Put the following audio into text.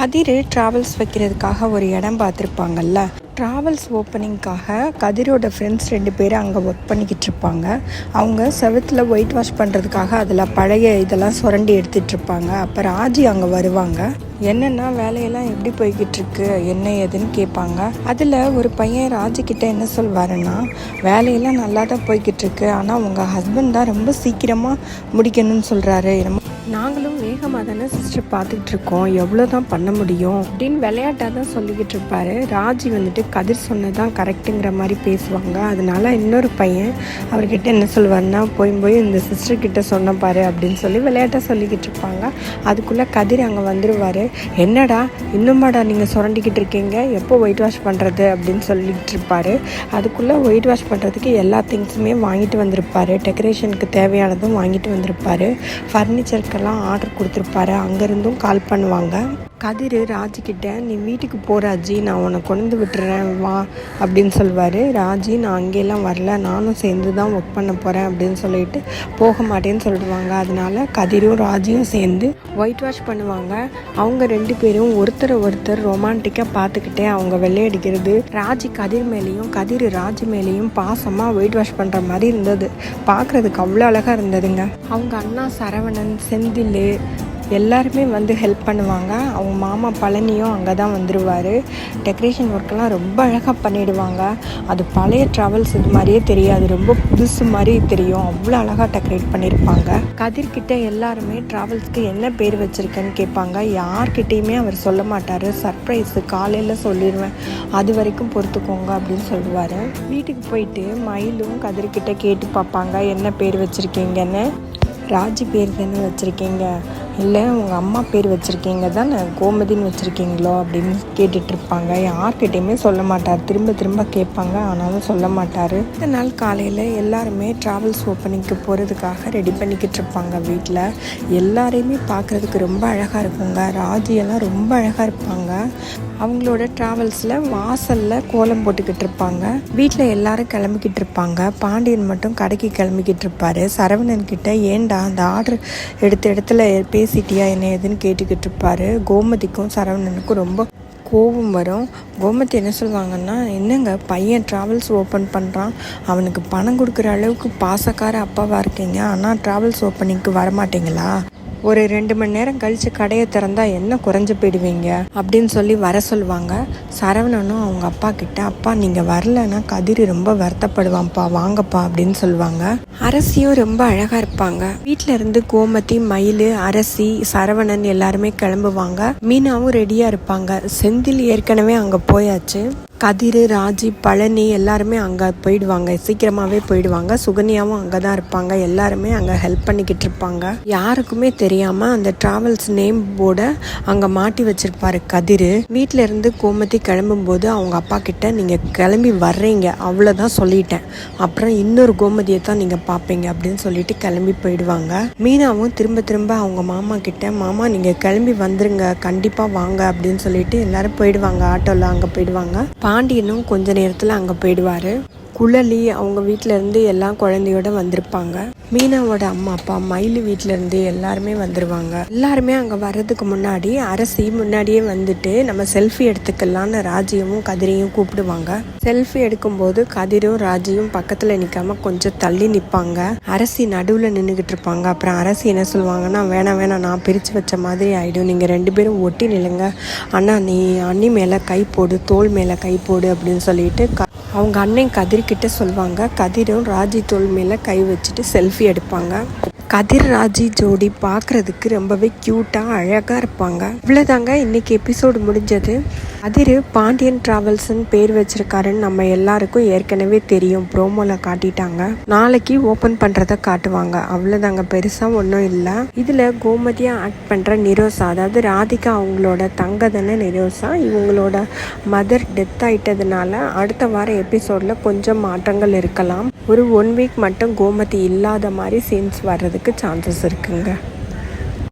கதிர் travels வைக்கிறதுக்காக ஒரு இடம் பார்த்துருப்பாங்கல்ல? ட்ராவல்ஸ் ஓப்பனிங்க்காக கதிரோட ஃப்ரெண்ட்ஸ் ரெண்டு பேரும் அங்கே ஒர்க் பண்ணிக்கிட்டு இருப்பாங்க. அவங்க செவத்தில் ஒயிட் வாஷ் பண்ணுறதுக்காக அதில் பழைய இதெல்லாம் சுரண்டி எடுத்துகிட்டு இருப்பாங்க. அப்போ ராஜி அங்கே வருவாங்க. என்னென்னா வேலையெல்லாம் எப்படி போய்கிட்டு இருக்கு? என்ன ஏதுன்னு கேட்பாங்க. அதில் ஒரு பையன் ராஜி கிட்ட என்ன சொல்வாருன்னா வேலையெல்லாம் நல்லா தான் போய்கிட்டு இருக்கு. ஆனால் உங்கள் ஹஸ்பண்ட் தான் ரொம்ப சீக்கிரமாக முடிக்கணும்னு சொல்கிறாரு நாங்களும் வேகமாக தானே சிஸ்டர் பார்த்துக்கிட்டு இருக்கோம் எவ்வளோ தான் பண்ண முடியும் அப்படின்னு விளையாட்டாக தான் சொல்லிக்கிட்டு இருப்பாரு ராஜி வந்துட்டு கதிர் சொன்னதான் கரெக்டுங்கிற மாதிரி பேசுவாங்க. அதனால இன்னொரு பையன் அவர்கிட்ட என்ன சொல்லுவாருன்னா போய் போய் இந்த சிஸ்டர் கிட்ட சொன்ன பாரு அப்படின்னு சொல்லி விளையாட்டாக சொல்லிக்கிட்டு இருப்பாங்க அதுக்குள்ளே கதிர் அங்கே வந்துடுவார் என்னடா இன்னுமாடா நீங்கள் சுரண்டிக்கிட்டு இருக்கீங்க? எப்போ ஒயிட் வாஷ் பண்ணுறது அப்படின்னு சொல்லிக்கிட்டு இருப்பார் அதுக்குள்ளே ஒயிட் வாஷ் பண்ணுறதுக்கு எல்லா திங்ஸுமே வாங்கிட்டு வந்திருப்பார். டெக்கரேஷனுக்கு தேவையானதும் வாங்கிட்டு வந்திருப்பாரு. ஃபர்னிச்சருக்கெல்லாம் ஆர்டர் கொடுத்துருப்பாரு. அங்கேருந்தும் கால் பண்ணுவாங்க. கதிர் ராஜிக்கிட்ட நீ வீட்டுக்கு போ ராஜி நான் உன்னை கொண்டு வந்து விட்டுறேன் வா அப்படின்னு சொல்லுவார் ராஜி நான் அங்கேயெல்லாம் வரல நானும் சேர்ந்து தான் ஒர்க் பண்ண போகிறேன் அப்படின்னு சொல்லிட்டு போக மாட்டேன்னு சொல்லிடுவாங்க. அதனால கதிரும் ராஜியும் சேர்ந்து ஒயிட் வாஷ் பண்ணுவாங்க. அவங்க ரெண்டு பேரும் ஒருத்தரை ஒருத்தர் ரொமான்டிக்காக பார்த்துக்கிட்டே அவங்க வெள்ளையடிக்கிறது ராஜி கதிர் மேலேயும் கதிர் ராஜி மேலேயும் பாசமாக ஒயிட் வாஷ் பண்ணுற மாதிரி இருந்தது. பார்க்குறதுக்கு அவ்வளோ அழகாக இருந்ததுங்க. அவங்க அண்ணா சரவணன் செந்தில் எல்லாருமே வந்து ஹெல்ப் பண்ணுவாங்க. அவங்க மாமா பழனியும் அங்கே தான் வந்துடுவார் டெக்கரேஷன் ஒர்க்கெல்லாம் ரொம்ப அழகாக பண்ணிடுவாங்க. அது பழைய ட்ராவல்ஸ் இது மாதிரியே தெரியாது. ரொம்ப புதுசு மாதிரி தெரியும். அவ்வளோ அழகாக டெக்கரேட் பண்ணியிருப்பாங்க கதிர்கிட்ட எல்லாருமே ட்ராவல்ஸ்க்கு என்ன பேர் வச்சுருக்கேன்னு கேட்பாங்க. யார்கிட்டேயுமே அவர் சொல்ல மாட்டார். சர்ப்ரைஸு காலையில் சொல்லிடுவேன் அது வரைக்கும் பொறுத்துக்கோங்க அப்படின்னு சொல்லுவார். வீட்டுக்கு போயிட்டு மயிலும் கதிர்கிட்ட கேட்டு பார்ப்பாங்க. என்ன பேர் வச்சுருக்கீங்கன்னு? ராஜி பேர் தானே வச்சுருக்கீங்க. இல்லை உங்கள் அம்மா பேர் வச்சுருக்கீங்க தானே? கோமதின்னு வச்சுருக்கீங்களோ அப்படின்னு கேட்டுட்ருப்பாங்க. யார்கிட்டையுமே சொல்ல மாட்டார். திரும்ப திரும்ப கேட்பாங்க ஆனாலும் சொல்ல மாட்டார். இந்த நாள் காலையில் எல்லாருமே ட்ராவல்ஸ் ஓப்பனிங்க்கு போகிறதுக்காக ரெடி பண்ணிக்கிட்டு இருப்பாங்க வீட்டில் எல்லாரையுமே பார்க்குறதுக்கு ரொம்ப அழகாக இருக்குங்க. ராஜியெல்லாம் ரொம்ப அழகாக இருப்பாங்க. அவங்களோட ட்ராவல்ஸில் வாசலில் கோலம் போட்டுக்கிட்டு இருப்பாங்க வீட்டில் எல்லாரும் கிளம்பிக்கிட்டு இருப்பாங்க பாண்டியன் மட்டும் கடைக்கு கிளம்பிக்கிட்டு இருப்பாரு சரவணன் கிட்ட ஏன்டா அந்த ஆர்டர் எடுத்த இடத்துல பேசி பேசிட்டியா என்ன ஏதுன்னு கேட்டுக்கிட்டு இருப்பாரு. கோமதிக்கும் சரவணனுக்கும் ரொம்ப கோபம் வரும். கோமதி என்ன சொல்லுவாங்கன்னா என்னங்க பையன் ட்ராவல்ஸ் ஓப்பன் பண்ணுறான் அவனுக்கு பணம் கொடுக்குற அளவுக்கு பாசக்கார அப்பாவாக இருக்கீங்க. ஆனால் ட்ராவல்ஸ் ஓப்பனிங்க்கு வரமாட்டீங்களா? ஒரு ரெண்டு மணி நேரம் கழித்து கடையை திறந்தா என்ன குறைஞ்சி போயிடுவீங்க? அப்படின்னு சொல்லி வர சொல்லுவாங்க. சரவணனும் அவங்க அப்பா கிட்ட அப்பா நீங்கள் வரலன்னா கதிர் ரொம்ப வருத்தப்படுவான்ப்பா வாங்கப்பா அப்படின்னு சொல்லுவாங்க. அரசியும் ரொம்ப அழகாக இருப்பாங்க. வீட்டில இருந்து கோமதி மயில் அரசி சரவணன் எல்லாருமே கிளம்புவாங்க. மீனாவும் ரெடியாக இருப்பாங்க. செந்தில் ஏற்கனவே அங்கே போயாச்சு. கதிர் ராஜி பழனி எல்லாருமே அங்கே போயிடுவாங்க. சீக்கிரமாகவே போயிடுவாங்க. சுகன்யாவும் அங்கே தான் இருப்பாங்க. எல்லாருமே அங்கே ஹெல்ப் பண்ணிக்கிட்டு இருப்பாங்க. யாருக்குமே தெரியாமல் அந்த ட்ராவல்ஸ் நேம் போர்டை அங்கே மாட்டி வச்சிருப்பாரு கதிர். வீட்டிலேருந்து கோமதி கிளம்பும்போது அவங்க அப்பா கிட்ட நீங்கள் கிளம்பி வர்றீங்க. அவ்வளோதான் சொல்லிட்டேன். அப்புறம் இன்னொரு கோமதியை தான் நீங்கள் பார்ப்பீங்க அப்படின்னு சொல்லிட்டு கிளம்பி போயிடுவாங்க. மீனாவும் திரும்ப திரும்ப அவங்க மாமா கிட்ட மாமா நீங்கள் கிளம்பி வந்துருங்க. கண்டிப்பாக வாங்க. அப்படின்னு சொல்லிட்டு எல்லாரும் போயிடுவாங்க. ஆட்டோவில் அங்கே போயிடுவாங்க. பாண்டியனும் கொஞ்ச நேரத்தில் அங்கே போயிடுவார். குழலி அவங்க வீட்டிலேருந்து இருந்து குழந்தையோட வந்திருப்பாங்க. மீனாவோட அம்மா அப்பா மயில் வீட்டிலேருந்து எல்லாருமே வந்துருவாங்க. எல்லாருமே அங்கே வர்றதுக்கு முன்னாடி அரசி முன்னாடியே வந்துட்டு நம்ம செல்ஃபி எடுத்துக்கலான்னு ராஜியமும் கதிரையும் கூப்பிடுவாங்க. செல்ஃபி எடுக்கும்போது கதிரும் ராஜியும் பக்கத்தில் நிற்காம கொஞ்சம் தள்ளி நிற்பாங்க அரசி நடுவில் நின்றுக்கிட்டு இருப்பாங்க. அப்புறம் அரசி என்ன சொல்லுவாங்கன்னா வேணாம் வேணாம் நான் பிரித்து வச்ச மாதிரி ஆகிடும் நீங்கள் ரெண்டு பேரும் ஒட்டி நில்லுங்க. அண்ணா நீ அண்ணி மேலே கை போடு தோல் மேலே கை போடு அப்படின்னு சொல்லிட்டு க- அவங்க அண்ணன் கதிர்கிட்ட சொல்லுவாங்க கதிரும் ராஜி தோல் மேலே கை வச்சுட்டு செல்ஃபி எடுப்பாங்க. கதிர் ராஜி ஜோடி பார்க்குறதுக்கு ரொம்பவே க்யூட்டாக அழகாக இருப்பாங்க. இவ்வளோதாங்க இன்னைக்கு எபிசோடு முடிஞ்சது. அதிர் பாண்டியன் டிராவல்ஸ்னு பேர் வச்சிருக்காருன்னு நம்ம எல்லாருக்கும் ஏற்கனவே தெரியும். ப்ரோமோவில் காட்டிட்டாங்க. நாளைக்கு ஓப்பன் பண்ணுறத காட்டுவாங்க. அவ்வளோதாங்க பெருசாக ஒன்றும் இல்லை. இதில் கோமதியாக ஆக்ட் பண்ணுற நிரோசா அதாவது ராதிகா அவங்களோட தங்கதன நிரோசா இவங்களோட மதர் டெத் ஆயிட்டதுனால அடுத்த வார எபிசோட்ல கொஞ்சம் மாற்றங்கள் இருக்கலாம். ஒரு ஒன் வீக் மட்டும் கோமதி இல்லாத மாதிரி சீன்ஸ் வர்றதுக்கு சான்சஸ் இருக்குங்க.